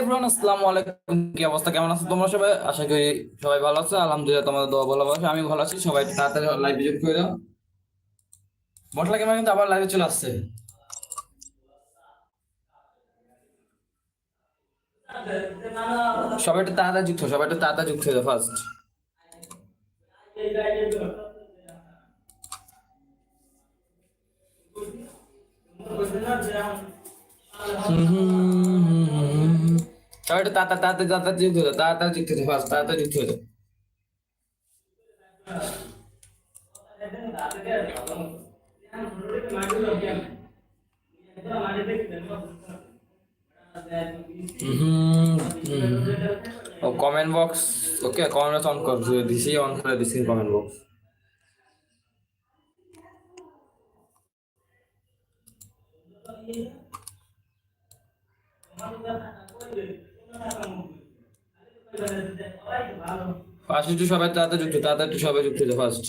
Everyone আসসালামু আলাইকুম। কি অবস্থা? কেমন আছো তোমরা সবাই? আশা করি সবাই ভালো আছো। আলহামদুলিল্লাহ, তোমাদের দোয়া ভালো আছে আমি ভালো আছি। সবাই তাড়াতাড়ি লাইভে জয়েন করে দাও কিন্তু আবার লাইভে চলে আসছে। সবাই একটু তাড়াতাড়ি যুক্ত সবাই একটু তাড়াতাড়ি যুক্ত হয়ে যাও ফার্স্ট সবাই একটু তাড়াতাড়ি তাড়াতাড়ি তাড়াতাড়ি যুক্ত হয়ে যাও তাড়াতাড়ি যুক্ত হয়ে যাও ফার্স্ট তাড়াতাড়ি যুক্ত হয়ে যাও comment box okay comment box on কর দিছি অন করে দিছি কমেন্ট বক্স ফার্স্ট একটু সবাই তাড়াতাড়ি যুক্ত তাড়াতাড়ি সবাই যুক্ত যাও ফার্স্ট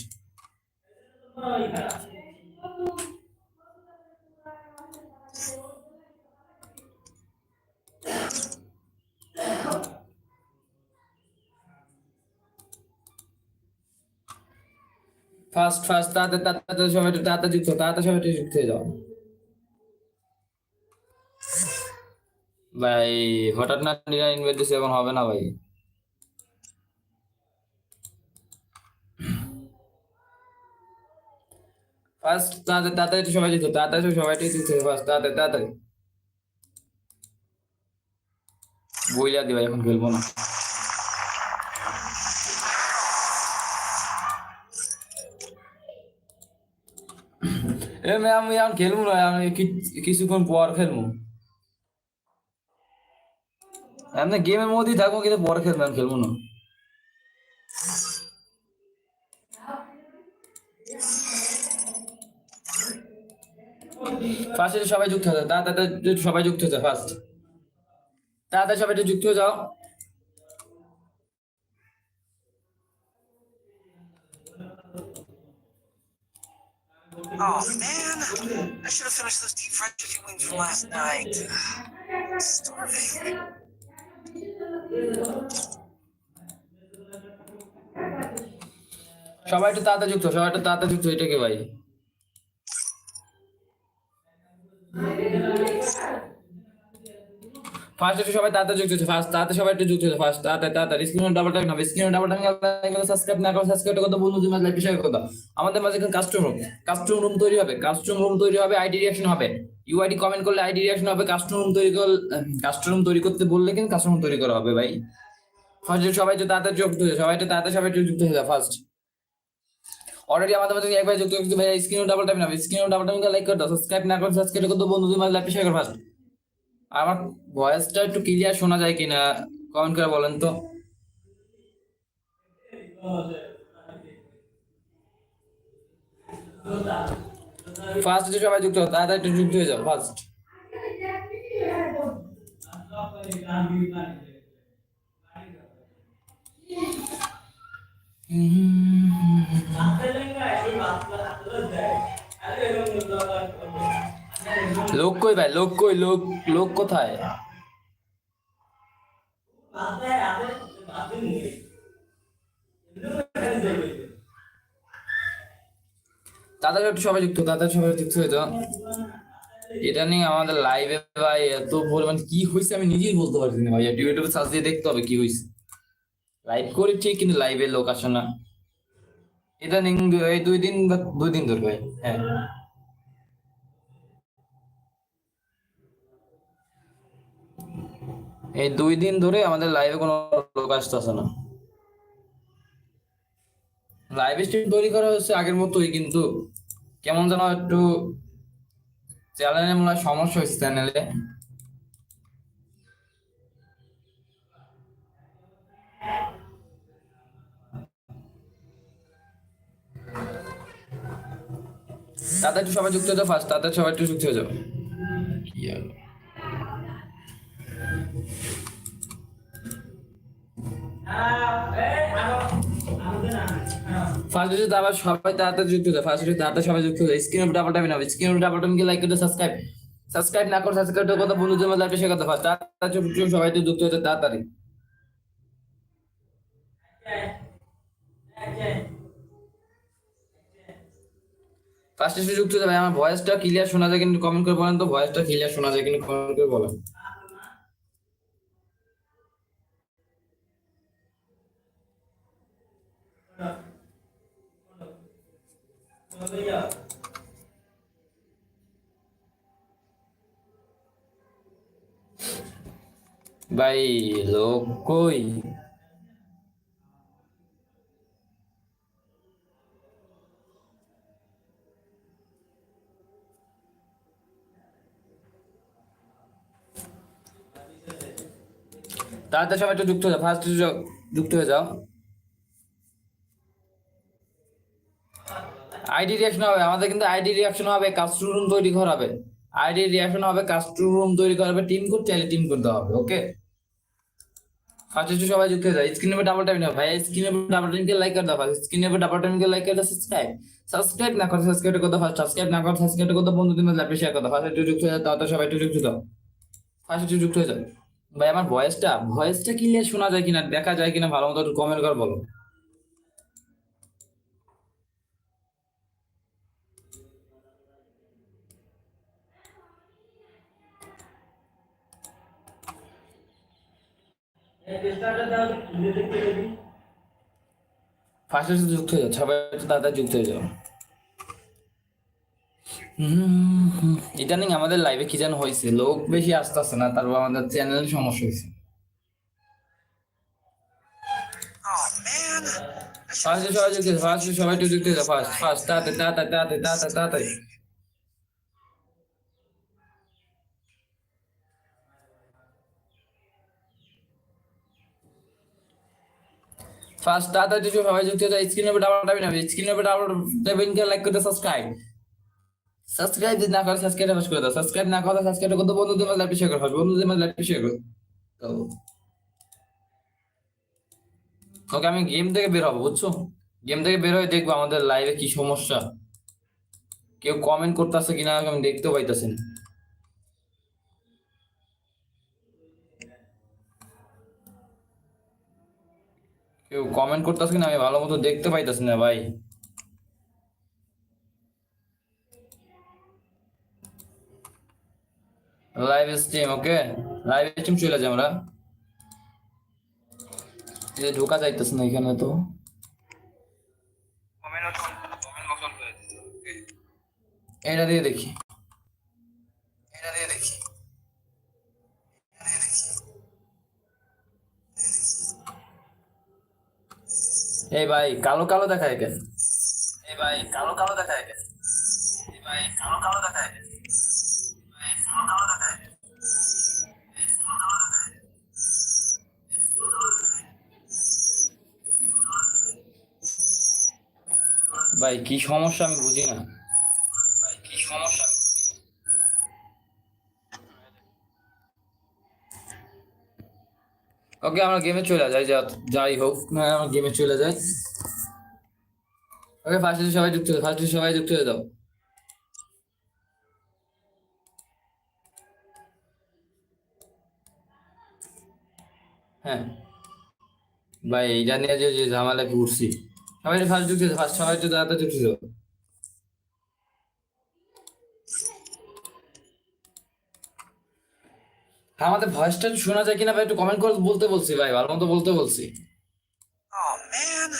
ফার্স্ট ফার্স্ট তাড়াতাড়ি তাড়াতাড়ি সবাই তাড়াতাড়ি যুক্ত তাড়াতাড়ি সবাই যুক্ত হয়ে যাও। ভাই, হঠাৎ না ইনভাইট দিছে, এখন হবে না ভাই। ফার্স্ট তাড়াতাড়ি তাড়াতাড়ি সবাই হও, তাড়াতাড়ি সবাই একটু যুক্ত হয়ে ফার্স্ট তাড়াতাড়ি তাড়াতাড়ি। বইলা দিবা এখন খেলব না। এ মে আমি এখন খেলব না আমি কিছুক্ষণ পর খেলব। এমনি গেমের মধ্যেই থাকব কিন্তু পরে খেলব আমি খেলব না। ফার্স্টে সবাই যুক্ত হয়ে যাও তাড়াতাড়ি সবাই যুক্ত হয়ে যাও ফার্স্ট তাড়াতাড়ি সবাই একটু যুক্ত হয়ে যাও Oh man, I should have finished those deep fried chicken wings from last night. Starving. সবাই একটু তাড়াতাড়ি যুক্ত সবাই একটু তাড়াতাড়ি যুক্ত এটা কি ভাই ফার্স্ট একটু সবাই তাড়াতাড়ি যুক্ত হচ্ছে ফার্স্ট তাড়াতাড়ি সবাই একটু যুক্ত হচ্ছে ফার্স্ট তাড়াতাড়ি তাড়াতাড়ি। স্ক্রিনে ডাবল টাইম না স্ক্রিনে ডাবল টাইম সাবস্ক্রাইব না করে সাবস্ক্রাইব করতে বন্ধু তোমার লাইক শেয়ার করতে আমাদের মাঝে এখানে কাস্টম রুম কাস্টম রুম তৈরি হবে কাস্টম রুম তৈরি হবে আইডি রিঅ্যাকশন হবে। ইউআইডি কমেন্ট করলে আইডি রিঅ্যাকশন হবে কাস্টম রুম তৈরি করলে কাস্টম রুম তৈরি করতে বললে কিন্তু কাস্টম রুম তৈরি করা হবে ভাই। ফার্স্ট সবাই তো তাড়াতাড়ি যুক্ত হয়ে সবাই তো তাড়াতাড়ি, সবাই যুক্ত হয়ে যায় ফার্স্ট অলরেডি আমাদের মধ্যে একবার যুক্ত হচ্ছে ভাই স্ক্রিনে ডাবল টাইম না স্ক্রিনে ডাবল টাইম লাইক করে দাও সাবস্ক্রাইব না করে সাবস্ক্রাইব করতে বন্ধু তোমার লাইক শেয়ার করো ফার্স্ট আমার ভয়েসটা একটু ক্লিয়ার শোনা যায় কিনা কমেন্ট করে বলেন তো। ফার্স্ট যে সবাই যুক্ত তাড়াতাড়ি একটু যুক্ত হয়ে যাও ফার্স্ট লোক কই ভাই? লোক কই? লোক লোক কোথায়? তাদের একটু সবাই যুক্ত তাদের সবাই যুক্ত হয়ে যাও। এটা নিয়ে আমাদের লাইভে ভাই এত পরিমাণ কি হয়েছে আমি নিজেই বলতে পারছি না ভাই ইউটিউবে সার্চ দিয়ে দেখতে হবে কি হয়েছে লাইভ করি ঠিক কিন্তু লাইভে লোক আসে না। নিয়ে এই দুই দিন বা দুই দিন ধরে ভাই হ্যাঁ। এই দুই দিন ধরে আমাদের লাইভে কোনো লোক আসতেছে না। লাইভ স্ট্রিম তৈরি করা হচ্ছে আগের মতোই, কিন্তু কেমন যেন একটু চ্যানেলে মনে হয় সমস্যা হচ্ছে চ্যানেলে তাতে একটু সবাই যুক্ত হয়ে যাও ফার্স্ট তাতে সবাই একটু যুক্ত হয়ে যাও। ফার্স্ট হচ্ছে সবাই তাড়াতাড়ি যুক্ত হয়ে ফার্স্ট হচ্ছে তাড়াতাড়ি সবাই যুক্ত হয়ে স্ক্রিন ডাবল টাইম না স্ক্রিন ডাবল টাইম লাইক করে সাবস্ক্রাইব সাবস্ক্রাইব না করে সাবস্ক্রাইব কথা বন্ধুদের মধ্যে ফার্স্ট তাড়াতাড়ি সবাই যুক্ত তাড়াতাড়ি। ফার্স্ট আমার ভয়েসটা ক্লিয়ার শোনা যায় কিন্তু কমেন্ট করে বলেন তো ভয়েসটা ক্লিয়ার শোনা যায় কিন্তু কমেন্ট করে বলেন। ভাই, লোক কই? তাড়াতাড়ি সবাই একটু যুক্ত হয়ে যাও ফার্স্ট যুক্ত হয়ে যাও। আইডি রিয়াকশন হবে, আমাদের কিন্তু আইডি রিয়াকশন হবে কাস্টম রুম তৈরি করা হবে আইডি রিয়াকশন হবে কাস্টম রুম তৈরি করা হবে টিম করতে চাইলে টিম করতে হবে ওকে ফার্স্ট একটু সবাই যুক্ত হয়ে যাও স্ক্রিনে উপর ডাবল টাইম না ভাই স্ক্রিনে উপর ডাবল টাইম কে লাইক করে দাও ফার্স্ট স্ক্রিনে উপর ডাবল টাইম কে লাইক করে দাও সাবস্ক্রাইব সাবস্ক্রাইব না করে সাবস্ক্রাইব করতে ফার্স্ট সাবস্ক্রাইব না করে সাবস্ক্রাইব করতে বন্ধুদের মধ্যে শেয়ার করতে ফার্স্ট একটু যুক্ত হয়ে যাও তো সবাই একটু যুক্ত দাও ফার্স্ট একটু যুক্ত হয়ে যাও। ভাই, আমার ভয়েসটা ভয়েসটা ক্লিয়ার শোনা যায় কিনা, দেখা যায় কিনা, ভালো মতো কমেন্ট করে বলো। ফার্স্টে যুক্ত হয়ে যাও সবাই তাড়াতাড়ি যুক্ত হয়ে যাও ইদানিং আমাদের লাইভে কি যেন হয়েছে লোক বেশি আসতেছে না তারপর আমাদের চ্যানেলে সমস্যা হয়েছে Oh ফার্স্টে সবাই যুক্ত ফার্স্টে সবাই ফার্স্ট ফার্স্ট তাড়াতাড়ি তাড়াতাড়ি তাড়াতাড়ি তাড়াতাড়ি তাড়াতাড়ি ফার্স্ট তাড়াতাড়ি সবাই যুক্ত হয়ে যাও স্ক্রিনের উপর ডাবল টাইপ না স্ক্রিনের উপর ডাবল কে লাইক করতে সাবস্ক্রাইব সাবস্ক্রাইব যদি না করে সাবস্ক্রাইব ফার্স্ট করে দাও। সাবস্ক্রাইব না করে সাবস্ক্রাইব করতে বন্ধুদের মধ্যে লাইভ শেয়ার করো বন্ধুদের মধ্যে লাইভ শেয়ার করো। ওকে আমি গেম থেকে বের হব, বুঝছ? গেম থেকে বের হয়ে দেখব আমাদের লাইভে কি সমস্যা। কেউ কমেন্ট করতেছে কিনা আমি দেখতেও পাইতেছি না। কেউ কমেন্ট করতেছে কিনা আমি ভালো মতো দেখতে পাইতেছি না, ভাই। Live stream okay live stream চলে যাই আমরা। এ ঢোকা যাইতেছে না এখানে তো। এটা দিয়ে দেখি। এটা দিয়ে দেখি। এই ভাই, কালো কালো দেখায় কেন? এই ভাই, কালো কালো দেখায় কেন? এই ভাই, কালো কালো দেখায় কেন? এই ভাই, কালো কালো দেখায় ভাই, কি সমস্যা আমি বুঝি না। ভাই, কি সমস্যা। ওকে, আমরা গেমে চলে যাই যাই হোক না আমরা গেমে চলে যাই। ওকে ফার্স্টে সবাই যুক্ত হয়ে ফার্স্টে সবাই যুক্ত হয়ে দাও। হ্যাঁ। ভাই, এইটা নিয়ে যে যে ঝামেলা ঘুরছি সবাই ফার্স্ট যুক্ত ফার্স্ট সবাই একটু তাড়াতাড়ি যুক্ত হও। হ্যাঁ, আমাদের ভয়েসটা শোনা যায় কিনা ভাই একটু কমেন্ট করে বলতে বলছি ভাই ভালো মতো বলতে বলছি Oh man.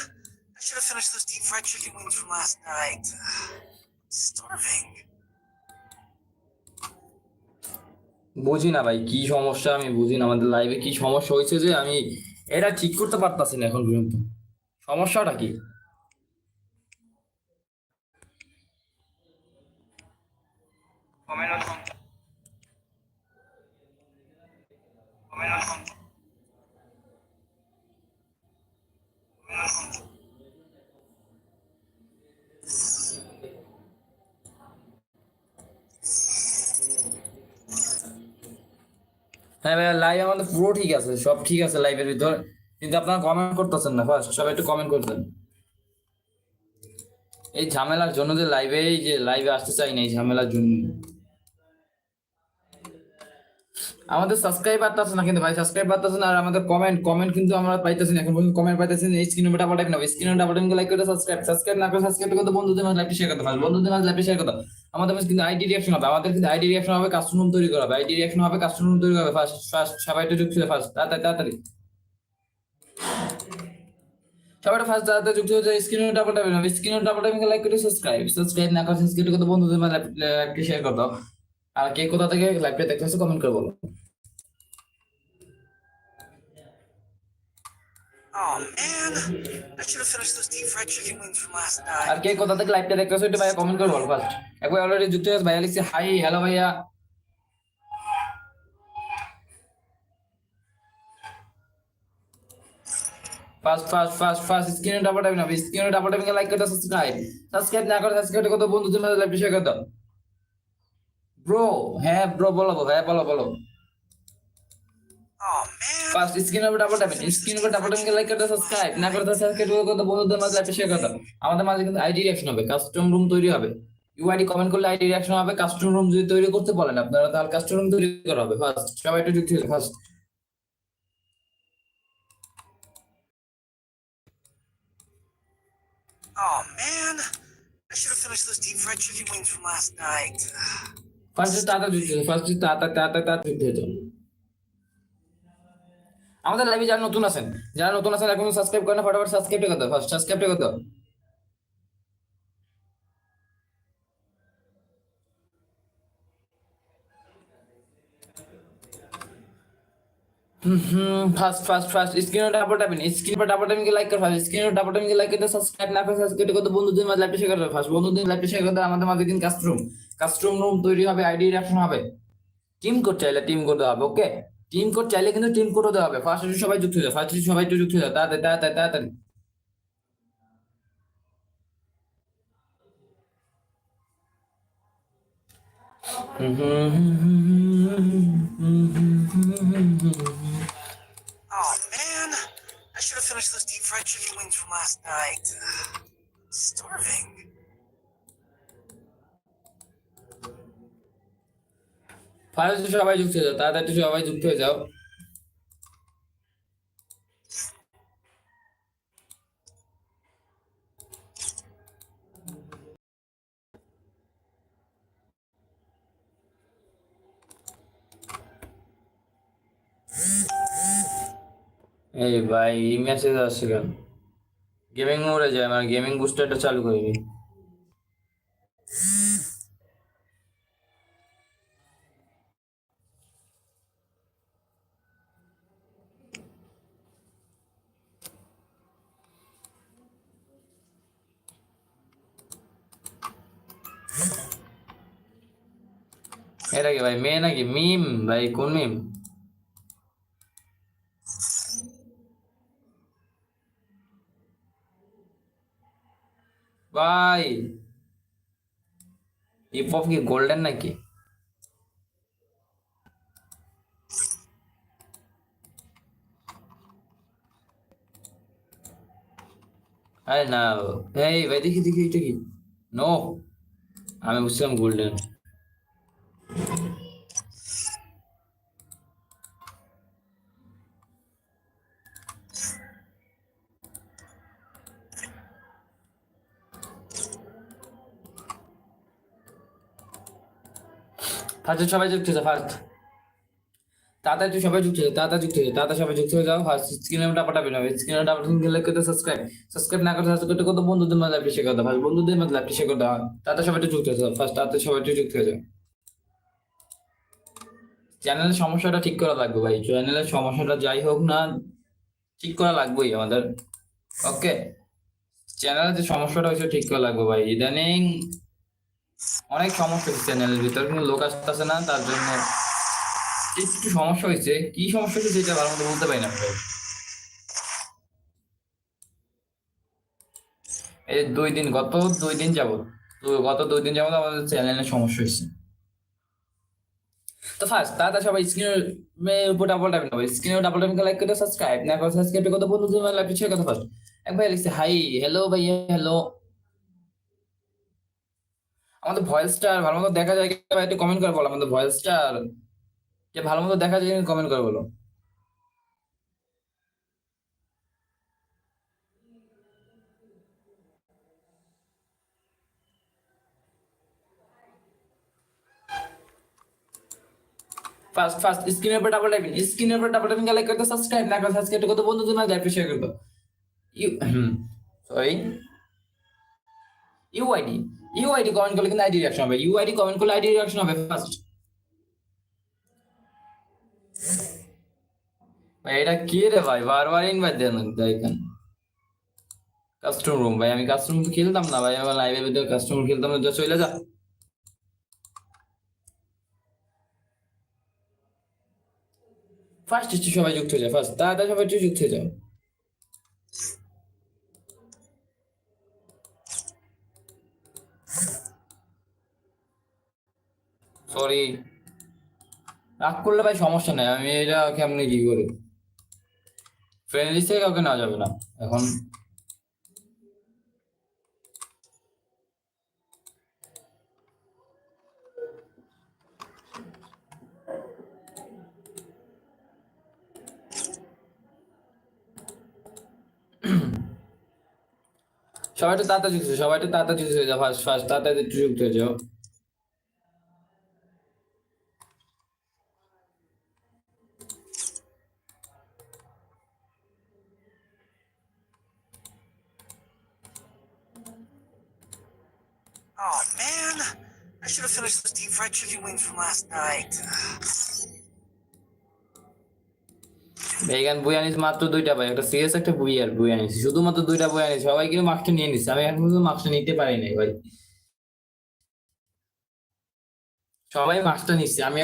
I should have finished those deep fried chicken wings from last night. starving. বুঝি না ভাই কি সমস্যা আমি বুঝি না আমাদের লাইভে কি সমস্যা হয়েছে যে আমি এটা ঠিক করতে পারতাছি না এখন পর্যন্ত সমস্যাটা কি হ্যাঁ ভাই লাইভ আমাদের পুরো ঠিক আছে, সব ঠিক আছে লাইভের ভিতর। কিন্তু আপনারা কমেন্ট করতেছেন না ফার্স্ট সবাই একটু কমেন্ট করতেন এই ঝামেলার জন্য যে লাইভে যে লাইভে আসতে চাই না, এই ঝামেলার জন্য। আমাদের সাবস্ক্রাইব বাড়তেছে না কিন্তু ভাই সাবস্ক্রাইব বাড়তেছে না, আর আমাদের কমেন্ট কমেন্ট কিন্তু আমরা পাইতেছি না। এখন পর্যন্ত কমেন্ট পাইতেছি না স্ক্রিনে ডাবল ট্যাপ না স্ক্রিনে ডাবল ট্যাপ লাইক করে সাবস্ক্রাইব সাবস্ক্রাইব না করে সাবস্ক্রাইব করতে বন্ধুদের মাঝে লাইভটি শেয়ার করতে পারবে। বন্ধুদের মাঝে লাইভটি শেয়ার করতে আমাদের কিন্তু আইডি রিঅ্যাকশন হবে। আমাদের কিন্তু আইডি রিঅ্যাকশন হবে কাস্টমার তৈরি করা হবে। আইডি রিঅ্যাকশন হবে কাস্টমার তৈরি করা হবে। ফার্স্ট ফার্স্ট সবাই একটু যুক্ত ফার্স্ট তাড়াতাড়ি তাড়াতাড়ি। সবাই ফার্স্ট তাড়াতাড়ি যুক্ত হয়ে যায় স্ক্রিনে ডাবল না স্ক্রিনে ডাবল ট্যাপ লাইক করে সাবস্ক্রাইব সাবস্ক্রাইব না করে সাবস্ক্রাইব করতে বন্ধুদের মাঝে লাইভটি শেয়ার করতে আর কে কোথা থেকে লাইভটা দেখতেছে কমেন্ট করে বলো। Oh আর কে কোথা থেকে লাইভটা দেখতেছো একটু ভাইয়া কমেন্ট করে বলো একবার অলরেডি যুক্ত হয়েছে ভাইয়া লিখছে হাই হ্যালো ভাইয়া. ফার্স্ট ফার্স্ট ফার্স্ট ফার্স্ট স্ক্রিনে ডাবল না স্ক্রিনে ডাবল টাইপিং লাইক করতে সাবস্ক্রাইব সাবস্ক্রাইব না করে সাবস্ক্রাইব করতে বন্ধুদের মধ্যে লাইভ শেয়ার ব্রো হ্যাঁ ব্রো বলো হ্যাঁ বলো বলো। ফার্স্ট স্ক্রিন উপর ডাবল টাইপিং স্ক্রিন উপর ডাবল টাইপিং লাইক করতে সাবস্ক্রাইব না করতে সাবস্ক্রাইব করতে বন্ধুদের মাঝে লাইভ শেয়ার করতে আমাদের মাঝে কিন্তু আইডি রিঅ্যাকশন হবে কাস্টম রুম তৈরি হবে ইউআইডি কমেন্ট করলে আইডি রিঅ্যাকশন হবে কাস্টম রুম যদি তৈরি করতে বলেন আপনারা তাহলে কাস্টম রুম তৈরি করা হবে ফার্স্ট সবাই একটু যুক্ত first oh man, I should have finished those deep fried chicken wings from last night. যুক্ত ফার্স্ট তাড়াতাড়ি তাড়াতাড়ি তাড়াতাড়ি যুক্ত হয়ে যাও। আমাদের লাইভে যারা নতুন আছেন, যারা নতুন আছেন, এখন সাবস্ক্রাইব করেন ফটাফট সাবস্ক্রাইব করতে ফার্স্ট সাবস্ক্রাইব করতে ফার্স্ট ফার্স্ট ফার্স্ট স্ক্রিনে ডাবল টাইপিং স্ক্রিন पर ডাবল টাইপিং লাইক করে ফার্স্ট স্ক্রিনে ডাবল টাইপিং লাইক করতে সাবস্ক্রাইব না করে সাবস্ক্রাইব করতে বন্ধুদের মাঝে লাইভ শেয়ার করতে ফার্স্ট বন্ধুদের লাইভ শেয়ার করতে আমাদের মাঝে কিন্তু কাস্টম কাস্টম রুম তৈরি হবে আইডি রিঅ্যাকশন হবে। টিম করতে চাইলে টিম করতে হবে ওকে টিম কোড চাইলে কিন্তু টিম কোডও দেওয়া হবে ফার্স্ট সবাই যুক্ত হয়ে যাও ফার্স্ট সবাই একটু যুক্ত হয়ে যাও তাড়াতাড়ি তাড়াতাড়ি তাড়াতাড়ি Oh man, I should have finished those deep fried chicken wings from last night. Starving. First সবাই যুক্ত হয়ে যাও, তাড়াতাড়ি সবাই যুক্ত হয়ে যাও। এই ভাই এই মেসেজ আসছে কেন? গেমিং মোড়ে যায় আমার গেমিং বুস্টারটা চালু করিনি এটা কি ভাই মেয়ে নাকি মিম ভাই কোন মিম ভাই হিপ হপ কি গোল্ডেন নাকি আরে না এই ভাই দেখি দেখি এটা কি নো আমি বুঝছিলাম গোল্ডেন ফার্স্ট সবাই যুক্ত হয়ে ফার্স্ট তাড়াতাড়ি তুই সবাই যুক্ত হয়ে তাড়াতাড়ি যুক্ত হয়ে তাড়াতাড়ি সবাই যুক্ত হয়ে যাও। ফার্স্ট স্ক্রিনে টাপাটা বের হবে। স্ক্রিনে টাপাটা গেলে করতে সাবস্ক্রাইব সাবস্ক্রাইব না করতে সাবস্ক্রাইব করতে কত বন্ধুদের মাঝে লাইভ শেয়ার করতে ফার্স্ট বন্ধুদের মাঝে লাইভ শেয়ার করতে তাড়াতাড়ি সবাই যুক্ত হয়ে যাও। ফার্স্ট তাড়াতাড়ি সবাই যুক্ত হয়ে যাও। চ্যানেলের সমস্যাটা ঠিক করা লাগবে ভাই। চ্যানেলের সমস্যাটা যাই হোক না, ঠিক করা লাগবেই আমাদের। ওকে চ্যানেলের যে সমস্যাটা হয়েছে ঠিক করা লাগবে ভাই। ইদানিং অনেক সমস্যা চ্যানেলের ভিতর। কিন্তু লোক আসতেছে না, তার জন্য একটু সমস্যা হয়েছে? কি সমস্যা হয়েছে সেটা ভালো মতো বলতে পারি না। ভাই এই দুই দিন, গত দুই দিন যাবত গত দুই দিন যাবত আমাদের চ্যানেলের সমস্যা হয়েছে। তো ফার্স্ট তাড়াতাড়ি সবাই স্ক্রিনের উপর ডাবল টাইপ নেবে স্ক্রিনে ডাবল টাইপ লাইক করে সাবস্ক্রাইব না করে সাবস্ক্রাইব করতে বন্ধুদের লাইভ শেয়ার কথা ফার্স্ট এক ভাই লিখছে হাই হ্যালো ভাইয়া হ্যালো আমাদের ভয়েসটা ভালো মতো দেখা যায় ভাই, একটু কমেন্ট করে বলো, আমাদের ভয়েসটা যে ভালো মতো দেখা যায় কমেন্ট করে বলো। ফার্স্ট ফার্স্ট স্ক্রিনের উপর ডাবল টাইপিং স্ক্রিনের উপর ডাবল টাইপিং লাইক করতে সাবস্ক্রাইব না করে সাবস্ক্রাইব করতে বন্ধু তুমি লাইভ শেয়ার করতে you sorry UID UID comment করলে কিন্তু আইডি রিয়াকশন হবে। ইউআইডি কমেন্ট করলে আইডি রিয়াকশন হবে ফার্স্ট এটা কি রে ভাই? বারবার ইনভাইট দেন দেখেন কাস্টম রুম ভাই, আমি কাস্টম খেলতাম না ভাই, আমার লাইভে ভিডিও কাস্টম খেলতাম না চলে যা। ফার্স্ট হচ্ছে সবাই যুক্ত হয়ে যায় ফার্স্ট তাড়াতাড়ি সবাই একটু যুক্ত হয়ে যাও। সরি রাগ করলে ভাই সমস্যা নাই, আমি এটা কেমনি কি করি? ফ্রেন্ড লিস্ট থেকে কাউকে নেওয়া যাবে না। এখন সবাই তো তাড়াতাড়ি সবাই তো তাড়াতাড়ি ফার্স্ট ফার্স্ট তাড়াতাড়ি যুক্ত হয়ে যাও Oh man, I should have finished wings from last night. Vegan বই আনিস মাত্র দুইটা ভাই একটা সিরিয়াস একটা বই আর বই আনিস শুধুমাত্র দুইটা বই আনিস সবাই কিন্তু মার্কসটা নিয়ে নিস আমি এখন পর্যন্ত মার্কসটা নিতে পারি নাই ভাই। সবাই মার্কসটা নিচ্ছে আমি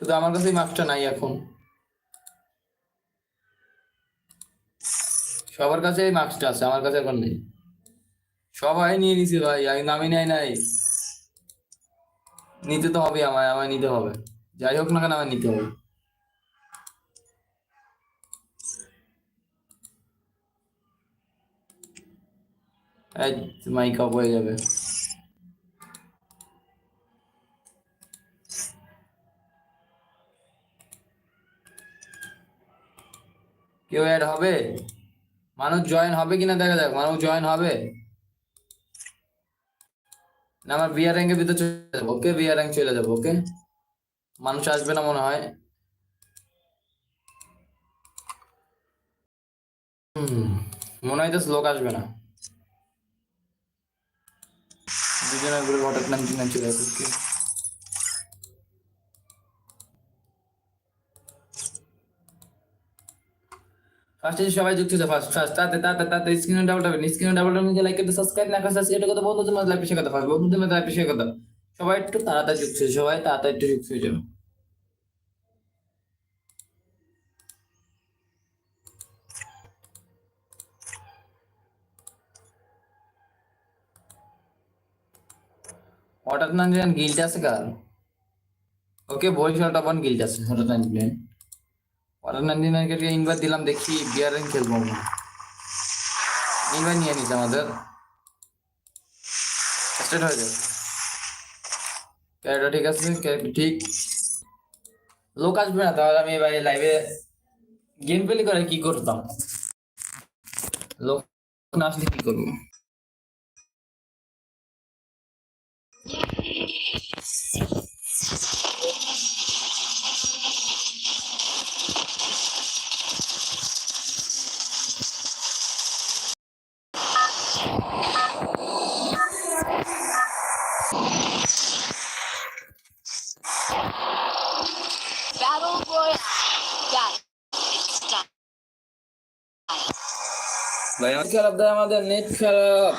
শুধু আমার কাছে মার্কসটা নাই এখন। সবার কাছে মার্কসটা আছে, আমার কাছে এখন নেই। সবাই নিয়ে নিছে ভাই, আমি নামি নাই নাই। নিতে তো হবে আমায় আমায় নিতে হবে। যাই হোক না কেন, আমায় নিতে হবে। মাইক অফ হয়ে যাবে। কেউ অ্যাড হবে? মানুষ জয়েন হবে কিনা দেখা যাক, মানুষ জয়েন হবে? না, আমার বিয়ার র্যাঙ্কের ভিতরে চলে যাব, ওকে বিয়ার র্যাঙ্ক চলে যাব, ওকে? মানুষ আসবে না মনে হয়। মনে হয় তো লোক আসবে না। দুজনের কিনা চলে ফার্স্ট সবাই যুক্ত হচ্ছে ফার্স্ট ফার্স্ট তাতে তাতে তাতে স্ক্রিনে ডাবল টাবেন স্ক্রিনে ডাবল টাবেন লাইক করতে সাবস্ক্রাইব না করে সাবস্ক্রাইব করতে বন্ধু তোমার লাইফ শেখাতে ফার্স্ট বন্ধু তোমার লাইফ শেখাতে সবাই একটু তাড়াতাড়ি যুক্ত হয়ে সবাই তাড়াতাড়ি একটু যুক্ত হয়ে যাবে হঠাৎ না গিল্ড আছে কার ওকে বরিশাল টপন গিল্ড আছে হঠাৎ না প্লেন হঠাৎ না দিনাকে ইনভাইট দিলাম, দেখি বিয়ারিং খেলব আমরা। ইনভাইট নিয়ে নিছে আমাদের। স্টার্ট হয়ে যাবে ক্যারেক্টার ঠিক আছে ক্যারেক্টার ঠিক। লোক আসবে না, তাহলে আমি ভাই লাইভে গেম প্লে করে কি করতাম? লোক না আসলে কি করব? Battle ভাই আমাদের নেট খারাপ।